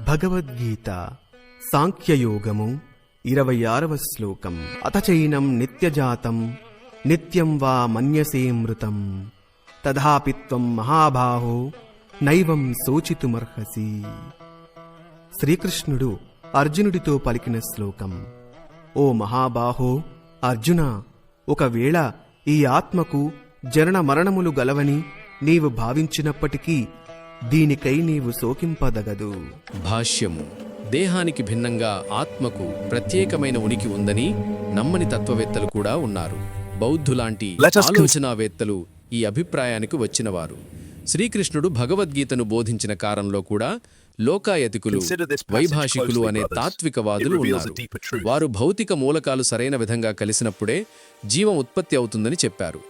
భగవద్గీత సాంఖ్యయోగము ఇరవై ఆరవ శ్లోకం. అత చైనం నిత్యజాతం నిత్యం వా మన్యసేమృతం తథాపి మహాభాహో మహాబాహో నైవం శోచితుమర్హసి. శ్రీకృష్ణుడు అర్జునుడితో పలికిన శ్లోకం. ఓ మహాబాహో అర్జున ఒకవేళ ఈ ఆత్మకు జనన మరణములు గలవని నీవు భావించినప్పటికీ దీనికై నీవు శోకింపదగదు. భాష్యము. దేహానికి భిన్నంగా ఆత్మకు ప్రత్యేకమైన ఉనికి ఉందని నమ్మని తత్వవేత్తలు కూడా ఉన్నారు. బౌద్ధులాంటి ఆలోచనావేత్తలు ఈ అభిప్రాయానికి వచ్చినవారు. శ్రీకృష్ణుడు భగవద్గీతను బోధించిన కాలంలో కూడా లోకాయతికులు వైభాషికులు అనే. తాత్వికవాదులు ఉన్నారు. వారు భౌతిక మూలకాలు సరైన విధంగా కలిసినప్పుడే జీవం ఉత్పత్తి అవుతుందని చెప్పారు.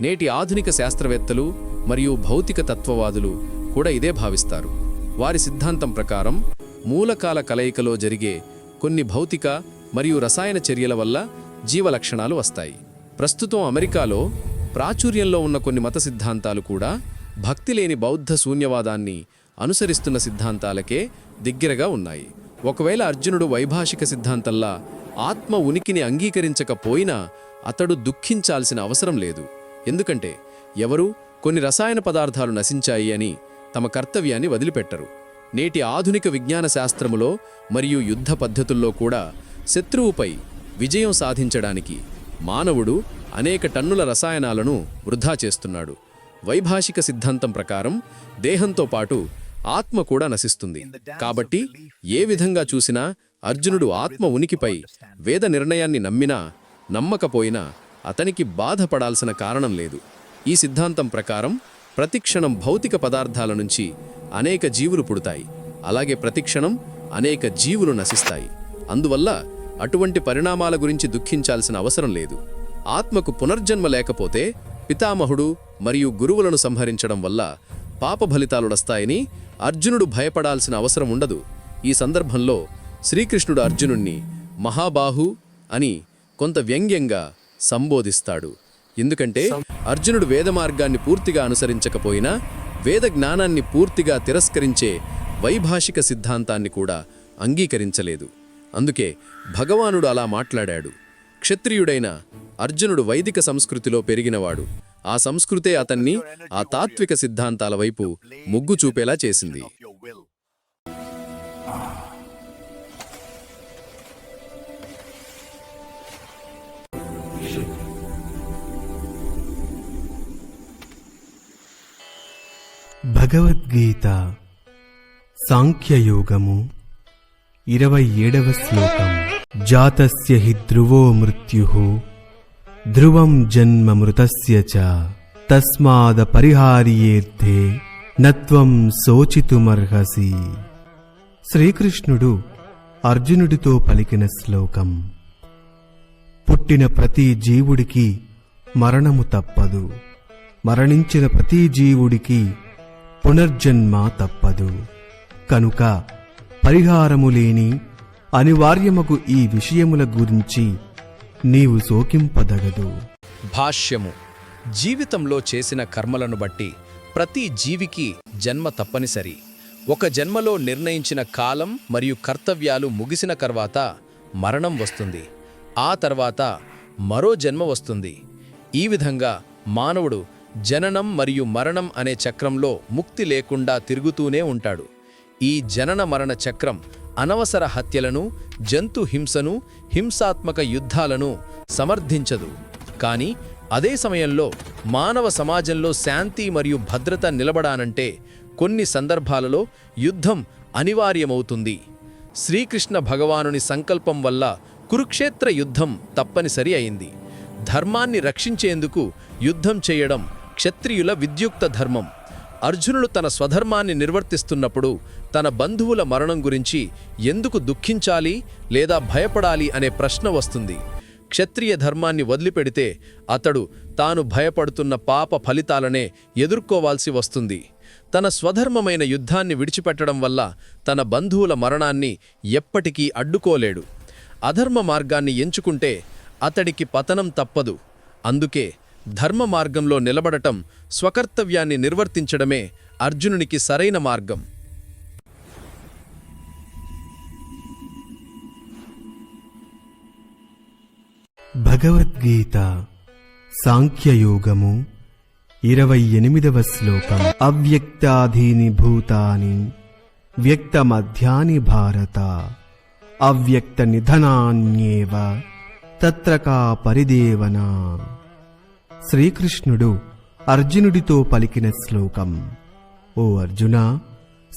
నేటి ఆధునిక శాస్త్రవేత్తలు మరియు భౌతిక తత్వవాదులు కూడా ఇదే భావిస్తారు. వారి సిద్ధాంతం ప్రకారం మూలకాల కలయికలో జరిగే కొన్ని భౌతిక మరియు రసాయన చర్యల వల్ల జీవ లక్షణాలు వస్తాయి. ప్రస్తుతం అమెరికాలో ప్రాచుర్యంలో ఉన్న కొన్ని మత సిద్ధాంతాలు కూడా భక్తి లేని బౌద్ధ శూన్యవాదాన్ని అనుసరిస్తున్న సిద్ధాంతాలకే దగ్గరగా ఉన్నాయి. ఒకవేళ అర్జునుడు వైభాషిక సిద్ధాంతంలా ఆత్మ ఉనికిని అంగీకరించకపోయినా అతడు దుఃఖించాల్సిన అవసరం లేదు. ఎందుకంటే ఎవరు కొన్ని రసాయన పదార్థాలు నశించాయి అని తమ కర్తవ్యాన్ని వదిలిపెట్టరు. నేటి ఆధునిక విజ్ఞాన శాస్త్రములో మరియు యుద్ధ పద్ధతుల్లో కూడా శత్రువుపై విజయం సాధించడానికి మానవుడు అనేక టన్నుల రసాయనాలను వృధా చేస్తున్నాడు. వైభాషిక సిద్ధాంతం ప్రకారం దేహంతో పాటు ఆత్మ కూడా నశిస్తుంది. కాబట్టి ఏ విధంగా చూసినా అర్జునుడు ఆత్మ ఉనికిపై వేద నిర్ణయాన్ని నమ్మినా నమ్మకపోయినా అతనికి బాధపడాల్సిన కారణం లేదు. ఈ సిద్ధాంతం ప్రకారం ప్రతిక్షణం భౌతిక పదార్థాల నుంచి అనేక జీవులు పుడతాయి. అలాగే ప్రతిక్షణం అనేక జీవులు నశిస్తాయి. అందువల్ల అటువంటి పరిణామాల గురించి దుఃఖించాల్సిన అవసరం లేదు. ఆత్మకు పునర్జన్మ లేకపోతే పితామహుడు మరియు గురువులను సంహరించడం వల్ల పాప ఫలితాలు వస్తాయని అర్జునుడు భయపడాల్సిన అవసరం ఉండదు. ఈ సందర్భంలో శ్రీకృష్ణుడు అర్జునుణ్ణి మహాబాహు అని కొంత వ్యంగ్యంగా సంబోధిస్తాడు. ఎందుకంటే అర్జునుడు వేద మార్గాన్ని పూర్తిగా అనుసరించకపోయినా వేద జ్ఞానాన్ని పూర్తిగా తిరస్కరించే వైభాషిక సిద్ధాంతాన్ని కూడా అంగీకరించలేదు. అందుకే భగవానుడు అలా మాట్లాడాడు. క్షత్రియుడైన అర్జునుడు వైదిక సంస్కృతిలో పెరిగినవాడు. ఆ సంస్కృతే అతన్ని ఆ తాత్విక సిద్ధాంతాల వైపు మొగ్గు చూపేలా చేసింది. భగవద్గీత సాంఖ్యయోగము ఇరవై ఏడవ శ్లోకం. జాతస్య హి ధ్రువో మృత్యు ధ్రువం జన్మ మృతస్య చ. తస్మాద పరిహార్యేర్థే నత్వం శోచితుమర్హసి. శ్రీకృష్ణుడు అర్జునుడితో పలికిన శ్లోకం. పుట్టిన ప్రతి జీవుడికి మరణము తప్పదు. మరణించిన ప్రతి జీవుడికి పునర్జన్మ తప్పదు. కనుక పరిహారము లేని అనివార్యముకు ఈ విషయముల గురించి నీవు శోకింపదగదు. భాష్యము. జీవితంలో చేసిన కర్మలను బట్టి ప్రతి జీవికి జన్మ తప్పనిసరి. ఒక జన్మలో నిర్ణయించిన కాలం మరియు కర్తవ్యాలు ముగిసిన తర్వాత మరణం వస్తుంది. ఆ తర్వాత మరో జన్మ వస్తుంది. ఈ విధంగా మానవుడు జననం మరియు మరణం అనే చక్రంలో ముక్తి లేకుండా తిరుగుతూనే ఉంటాడు. ఈ జనన మరణ చక్రం అనవసర హత్యలను జంతు హింసను హింసాత్మక యుద్ధాలను సమర్థించదు. కానీ అదే సమయంలో మానవ సమాజంలో శాంతి మరియు భద్రత నిలబడానంటే కొన్ని సందర్భాలలో యుద్ధం అనివార్యమవుతుంది. శ్రీకృష్ణ భగవానుని సంకల్పం వల్ల కురుక్షేత్ర యుద్ధం తప్పనిసరి అయింది. ధర్మాన్ని రక్షించేందుకు యుద్ధం చేయడం క్షత్రియుల విద్యుక్త ధర్మం. అర్జునుడు తన స్వధర్మాన్ని నిర్వర్తిస్తున్నప్పుడు తన బంధువుల మరణం గురించి ఎందుకు దుఃఖించాలి లేదా భయపడాలి అనే ప్రశ్న వస్తుంది. క్షత్రియ ధర్మాన్ని వదిలిపెడితే అతడు తాను భయపడుతున్న పాప ఫలితాలనే ఎదుర్కోవాల్సి వస్తుంది. తన స్వధర్మమైన యుద్ధాన్ని విడిచిపెట్టడం వల్ల తన బంధువుల మరణాన్ని ఎప్పటికీ అడ్డుకోలేడు. అధర్మ మార్గాన్ని ఎంచుకుంటే అతడికి పతనం తప్పదు. అందుకే ధర్మ మార్గంలో నిలబడటం స్వకర్తవ్యాన్ని నిర్వర్తించడమే అర్జునునికి సరైన మార్గం. భగవద్గీత సాంఖ్యయోగము ఇరవై ఎనిమిదవ శ్లోకం. అవ్యక్తాధీని భూతాని వ్యక్తమధ్యాని భారత అవ్యక్త నిధనాన్యేవ తత్రకా పరిదేవనా। శ్రీకృష్ణుడు అర్జునుడితో పలికిన శ్లోకం. ఓ అర్జున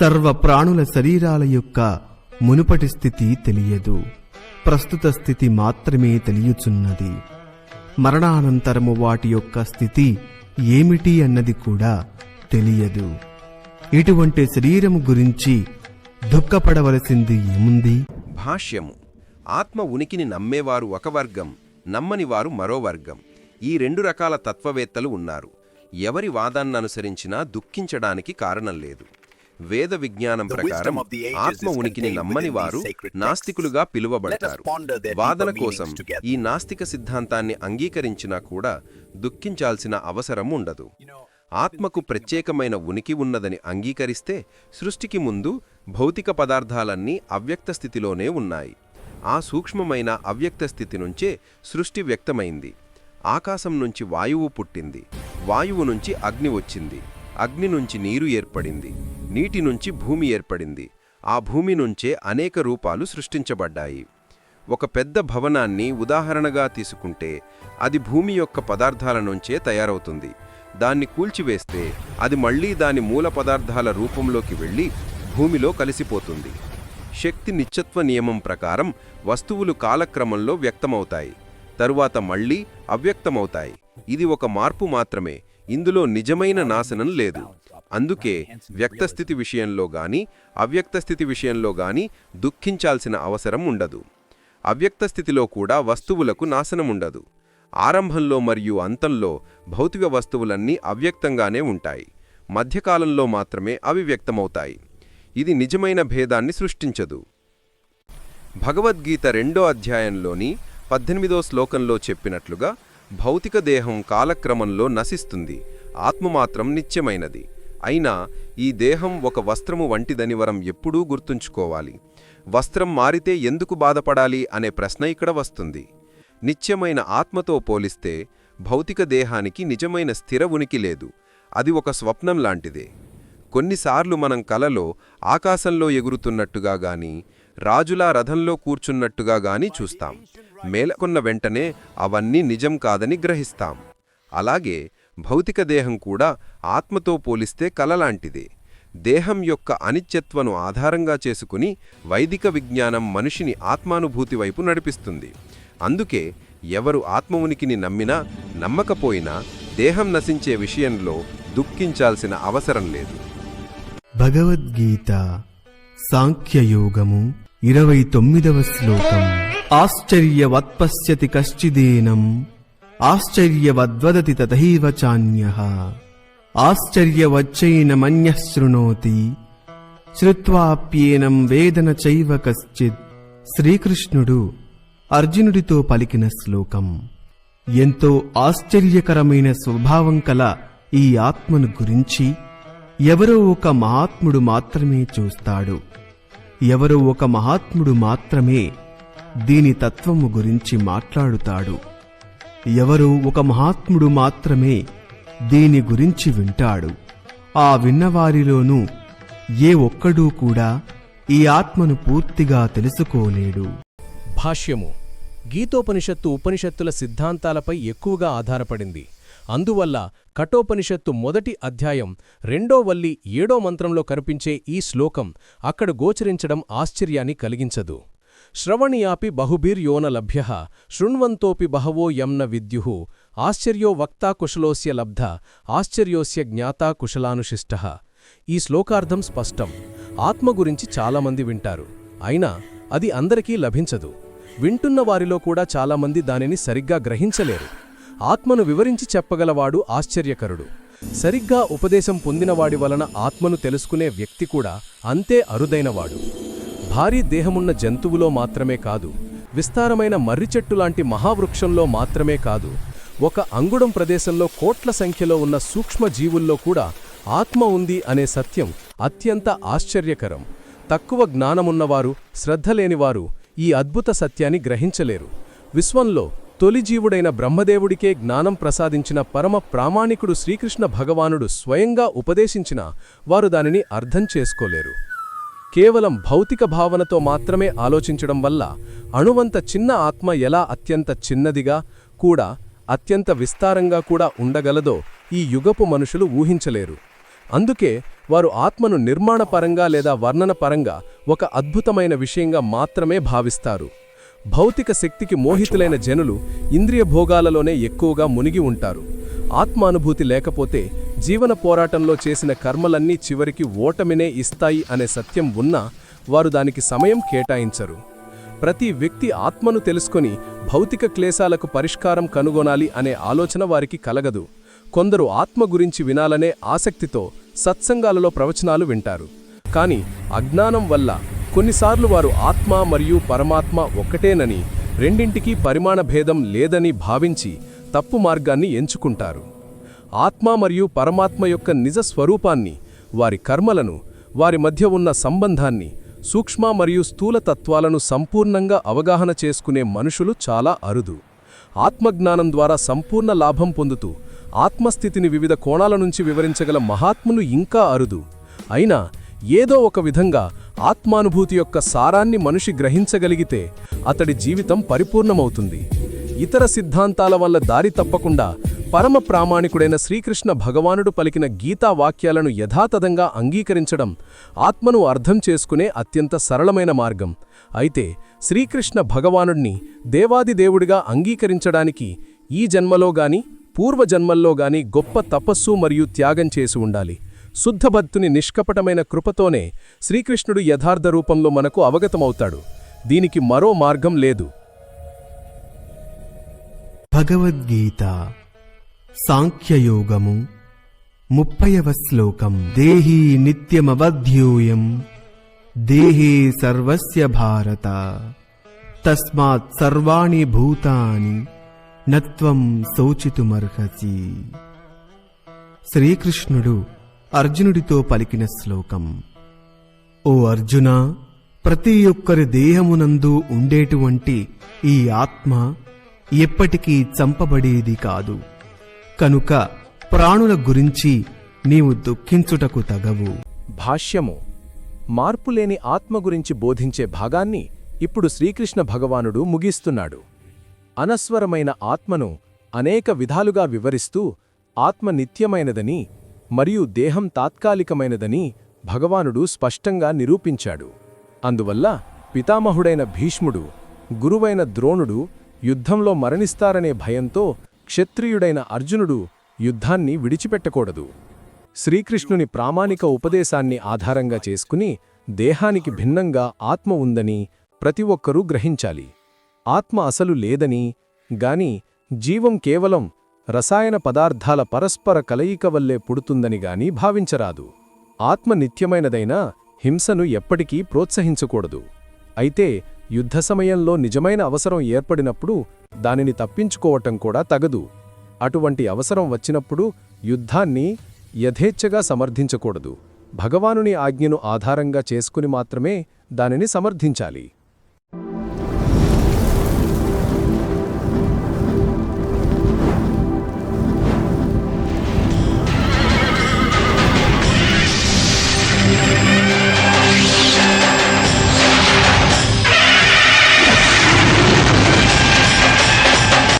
సర్వ ప్రాణుల శరీరాల యొక్క మునుపటి స్థితి తెలియదు. ప్రస్తుత స్థితి మాత్రమే తెలియచున్నది. మరణానంతరము వాటి యొక్క స్థితి ఏమిటి అన్నది కూడా తెలియదు. ఇటువంటి శరీరము గురించి దుఃఖపడవలసింది ఏముంది? భాష్యము. ఆత్మ ఉనికిని నమ్మేవారు ఒక వర్గం నమ్మని వారు మరో వర్గం. ఈ రెండు రకాల తత్వవేత్తలు ఉన్నారు. ఎవరి వాదాన్ని అనుసరించినా దుఃఖించడానికి కారణం లేదు. వేద విజ్ఞానం ప్రకారం ఆత్మ ఉనికిని నమ్మని వారు నాస్తికులుగా పిలువబడతారు. వాదన కోసం ఈ నాస్తిక సిద్ధాంతాన్ని అంగీకరించినా కూడా దుఃఖించాల్సిన అవసరం ఉండదు. ఆత్మకు ప్రత్యేకమైన ఉనికి ఉన్నదని అంగీకరిస్తే సృష్టికి ముందు భౌతిక పదార్థాలన్నీ అవ్యక్త స్థితిలోనే ఉన్నాయి. ఆ సూక్ష్మమైన అవ్యక్త స్థితి నుంచే సృష్టి వ్యక్తమైంది. ఆకాశం నుంచి వాయువు పుట్టింది. వాయువు నుంచి అగ్ని వచ్చింది. అగ్ని నుంచి నీరు ఏర్పడింది. నీటి నుంచి భూమి ఏర్పడింది. ఆ భూమి నుంచే అనేక రూపాలు సృష్టించబడ్డాయి. ఒక పెద్ద భవనాన్ని ఉదాహరణగా తీసుకుంటే అది భూమి యొక్క పదార్థాల నుంచే తయారవుతుంది. దాన్ని కూల్చివేస్తే అది మళ్ళీ దాని మూల పదార్థాల రూపంలోకి వెళ్ళి భూమిలో కలిసిపోతుంది. శక్తి నిత్యత్వ నియమం ప్రకారం వస్తువులు కాలక్రమంలో వ్యక్తమవుతాయి. తరువాత మళ్ళీ అవ్యక్తమవుతాయి. ఇది ఒక మార్పు మాత్రమే ఇందులో నిజమైన నాశనం లేదు. అందుకే వ్యక్తస్థితి విషయంలో గాని అవ్యక్త స్థితి విషయంలో గాని దుఃఖించాల్సిన అవసరం ఉండదు. అవ్యక్త స్థితిలో కూడా వస్తువులకు నాశనముండదు ఆరంభంలో మరియు అంతంలో భౌతిక వస్తువులన్నీ అవ్యక్తంగానే ఉంటాయి. మధ్యకాలంలో మాత్రమే అవి వ్యక్తమవుతాయి. ఇది నిజమైన భేదాన్ని సృష్టించదు. భగవద్గీత రెండో అధ్యాయంలోని పద్దెనిమిదో శ్లోకంలో చెప్పినట్లుగా భౌతిక దేహం కాలక్రమంలో నశిస్తుంది. ఆత్మ మాత్రం నిత్యమైనది. అయినా ఈ దేహం ఒక వస్త్రము వంటిదని వరం ఎప్పుడూ గుర్తుంచుకోవాలి. వస్త్రం మారితే ఎందుకు బాధపడాలి అనే ప్రశ్న ఇక్కడ వస్తుంది. నిత్యమైన ఆత్మతో పోలిస్తే భౌతిక దేహానికి నిజమైన స్థిర ఉనికి లేదు. అది ఒక స్వప్నం లాంటిదే. కొన్నిసార్లు మనం కలలో ఆకాశంలో ఎగురుతున్నట్టుగా గాని రాజులా రథంలో కూర్చున్నట్టుగా గాని చూస్తాం. మేలకొన్న వెంటనే అవన్నీ నిజం కాదని గ్రహిస్తాం. అలాగే భౌతిక దేహం కూడా ఆత్మతో పోలిస్తే కలలాంటిదే. దేహం యొక్క అనిత్యత్వను ఆధారంగా చేసుకుని వైదిక విజ్ఞానం మనిషిని ఆత్మానుభూతి వైపు నడిపిస్తుంది. అందుకే ఎవరు ఆత్మ ఉనికిని నమ్మినా నమ్మకపోయినా దేహం నశించే విషయంలో దుఃఖించాల్సిన అవసరం లేదు. భగవద్గీత సాంఖ్యయోగము ఇరవై తొమ్మిదవ శ్లోకం. ఆశ్చర్యవత్పశ్యతి కశ్చిదేనం ఆశ్చర్యవద్వదతి తథైవ చాన్య ఆశ్చర్యవచ్చైనమన్యః శృణోతి శ్రుత్వాప్యేనం వేదన చైవ కశ్చిత్ శ్రీకృష్ణుడు అర్జునుడితో పలికిన శ్లోకం। ఎంతో ఆశ్చర్యకరమైన స్వభావం కల ఈ ఆత్మను గురించి ఎవరో ఒక మహాత్ముడు మాత్రమే చూస్తాడు. ఎవరో ఒక మహాత్ముడు మాత్రమే దీని తత్వము గురించి మాట్లాడుతాడు. ఎవరు ఒక మహాత్ముడు మాత్రమే దీని గురించి వింటాడు. ఆ విన్నవారిలోనూ ఏ ఒక్కడూ కూడా ఈ ఆత్మను పూర్తిగా తెలుసుకోలేడు. భాష్యము. గీతోపనిషత్తు ఉపనిషత్తుల సిద్ధాంతాలపై ఎక్కువగా ఆధారపడింది. అందువల్ల కఠోపనిషత్తు మొదటి అధ్యాయం రెండో వల్లి ఏడో మంత్రంలో కనిపించే ఈ శ్లోకం అక్కడ గోచరించడం ఆశ్చర్యాన్ని కలిగించదు. శ్రవణీయాపి బహుభిర్యోన లభ్య శృణ్వంతోపి బహవో యంన విద్యు ఆశ్చర్యో వక్తా కుశలోస్య లబ్ధ ఆశ్చర్యోస్య జ్ఞాతా కుశలానుశిష్ట. ఈ శ్లోకార్థం స్పష్టం. ఆత్మ గురించి చాలామంది వింటారు. అయినా అది అందరికీ లభించదు. వింటున్న వారిలో కూడా చాలామంది దానిని సరిగ్గా గ్రహించలేరు. ఆత్మను వివరించి చెప్పగలవాడు ఆశ్చర్యకరుడు. సరిగ్గా ఉపదేశం పొందినవాడి వలన ఆత్మను తెలుసుకునే వ్యక్తి కూడా అంతే అరుదైనవాడు. భారీ దేహమున్న జంతువులో మాత్రమే కాదు విస్తారమైన మర్రి చెట్టు లాంటి మహావృక్షంలో మాత్రమే కాదు ఒక అంగుళం ప్రదేశంలో కోట్ల సంఖ్యలో ఉన్న సూక్ష్మ జీవుల్లో కూడా ఆత్మ ఉంది అనే సత్యం అత్యంత ఆశ్చర్యకరం. తక్కువ జ్ఞానమున్నవారు శ్రద్ధ లేనివారు ఈ అద్భుత సత్యాన్ని గ్రహించలేరు. విశ్వంలో తొలి జీవుడైన బ్రహ్మదేవుడికే జ్ఞానం ప్రసాదించిన పరమ ప్రామాణికుడు శ్రీకృష్ణ భగవానుడు స్వయంగా ఉపదేశించినా వారు దానిని అర్థం చేసుకోలేరు. కేవలం భౌతిక భావనతో మాత్రమే ఆలోచించడం వల్ల అణువంత చిన్న ఆత్మ ఎలా అత్యంత చిన్నదిగా కూడా అత్యంత విస్తారంగా కూడా ఉండగలదో ఈ యుగపు మనుషులు ఊహించలేరు. అందుకే వారు ఆత్మను నిర్మాణపరంగా లేదా వర్ణనపరంగా ఒక అద్భుతమైన విషయంగా మాత్రమే భావిస్తారు. భౌతిక శక్తికి మోహితులైన జనులు ఇంద్రియ భోగాలలోనే ఎక్కువగా మునిగి ఉంటారు. ఆత్మానుభూతి లేకపోతే జీవన పోరాటంలో చేసిన కర్మలన్నీ చివరికి ఓటమినే ఇస్తాయి అనే సత్యం ఉన్నా వారు దానికి సమయం కేటాయించరు. ప్రతి వ్యక్తి ఆత్మను తెలుసుకొని భౌతిక క్లేశాలకు పరిష్కారం కనుగొనాలి అనే ఆలోచన వారికి కలగదు. కొందరు ఆత్మ గురించి వినాలనే ఆసక్తితో సత్సంగాలలో ప్రవచనాలు వింటారు. కాని అజ్ఞానం వల్ల కొన్నిసార్లు వారు ఆత్మ మరియు పరమాత్మ ఒక్కటేనని రెండింటికీ పరిమాణ భేదం లేదని భావించి తప్పు మార్గాన్ని ఎంచుకుంటారు. ఆత్మ మరియు పరమాత్మ యొక్క నిజ స్వరూపాన్ని వారి కర్మలను వారి మధ్య ఉన్న సంబంధాన్ని సూక్ష్మ మరియు స్థూల తత్వాలను సంపూర్ణంగా అవగాహన చేసుకునే మనుషులు చాలా అరుదు. ఆత్మజ్ఞానం ద్వారా సంపూర్ణ లాభం పొందుతూ ఆత్మస్థితిని వివిధ కోణాల నుంచి వివరించగల మహాత్ములు ఇంకా అరుదు. అయినా ఏదో ఒక విధంగా ఆత్మానుభూతి యొక్క సారాన్ని మనిషి గ్రహించగలిగితే అతడి జీవితం పరిపూర్ణమవుతుంది. ఇతర సిద్ధాంతాల వల్ల దారి తప్పకుండా పరమ ప్రామాణికుడైన శ్రీకృష్ణ భగవానుడు పలికిన గీతా వాక్యాలను యథాతథంగా అంగీకరించడం ఆత్మను అర్థం చేసుకునే అత్యంత సరళమైన మార్గం. అయితే శ్రీకృష్ణ భగవానుడిని దేవాది దేవుడిగా అంగీకరించడానికి ఈ జన్మలో గాని పూర్వజన్మల్లో గాని గొప్ప తపస్సు మరియు త్యాగం చేసి ఉండాలి. శుద్ధభక్తుని నిష్కపటమైన కృపతోనే శ్రీకృష్ణుడు యథార్థ రూపంలో మనకు అవగతమవుతాడు. దీనికి మరో మార్గం లేదు. భగవద్గీత సాంఖ్యయోగము ముప్పైవ శ్లోకం. దేహీ నిత్యమవధ్యూయం దేహే సర్వస్య భారత. తస్మాత్ సర్వాణి భూతాని నత్వం శోచితుమర్హసి. శ్రీకృష్ణుడు అర్జునుడితో పలికిన శ్లోకం. ఓ అర్జున ప్రతి ఒక్కరి దేహమునందు ఉండేటువంటి ఈ ఆత్మ ఎప్పటికీ చంపబడేది కాదు. కనుక ప్రాణుల గురించి నీవు దుఃఖించుటకు తగవు. భాష్యము మార్పులేని ఆత్మ గురించి బోధించే భాగాన్ని ఇప్పుడు శ్రీకృష్ణ భగవానుడు ముగిస్తున్నాడు. అనస్వరమైన ఆత్మను అనేక విధాలుగా వివరిస్తూ ఆత్మ నిత్యమైనదని మరియు దేహం తాత్కాలికమైనదని భగవానుడు స్పష్టంగా నిరూపించాడు. అందువల్ల పితామహుడైన భీష్ముడు గురువైన ద్రోణుడు యుద్ధంలో మరణిస్తారనే భయంతో క్షత్రియుడైన అర్జునుడు యుద్ధాన్ని విడిచిపెట్టకూడదు. శ్రీకృష్ణుని ప్రామాణిక ఉపదేశాన్ని ఆధారంగా చేసుకుని దేహానికి భిన్నంగా ఆత్మ ఉందని ప్రతి ఒక్కరూ గ్రహించాలి. ఆత్మ అసలు లేదని గాని జీవం కేవలం రసాయన పదార్థాల పరస్పర కలయిక వల్లే పుడుతుందని గాని భావించరాదు. ఆత్మ నిత్యమైనదైనా హింసను ఎప్పటికీ ప్రోత్సహించకూడదు. అయితే యుద్ధ సమయంలో నిజమైన అవసరం ఏర్పడినప్పుడు దానిని తప్పించుకోవటం కూడా తగదు. అటువంటి అవసరం వచ్చినప్పుడు యుద్ధాన్ని యథేచ్ఛగా సమర్థించకూడదు. భగవానుని ఆజ్ఞను ఆధారంగా చేసుకుని మాత్రమే దానిని సమర్థించాలి.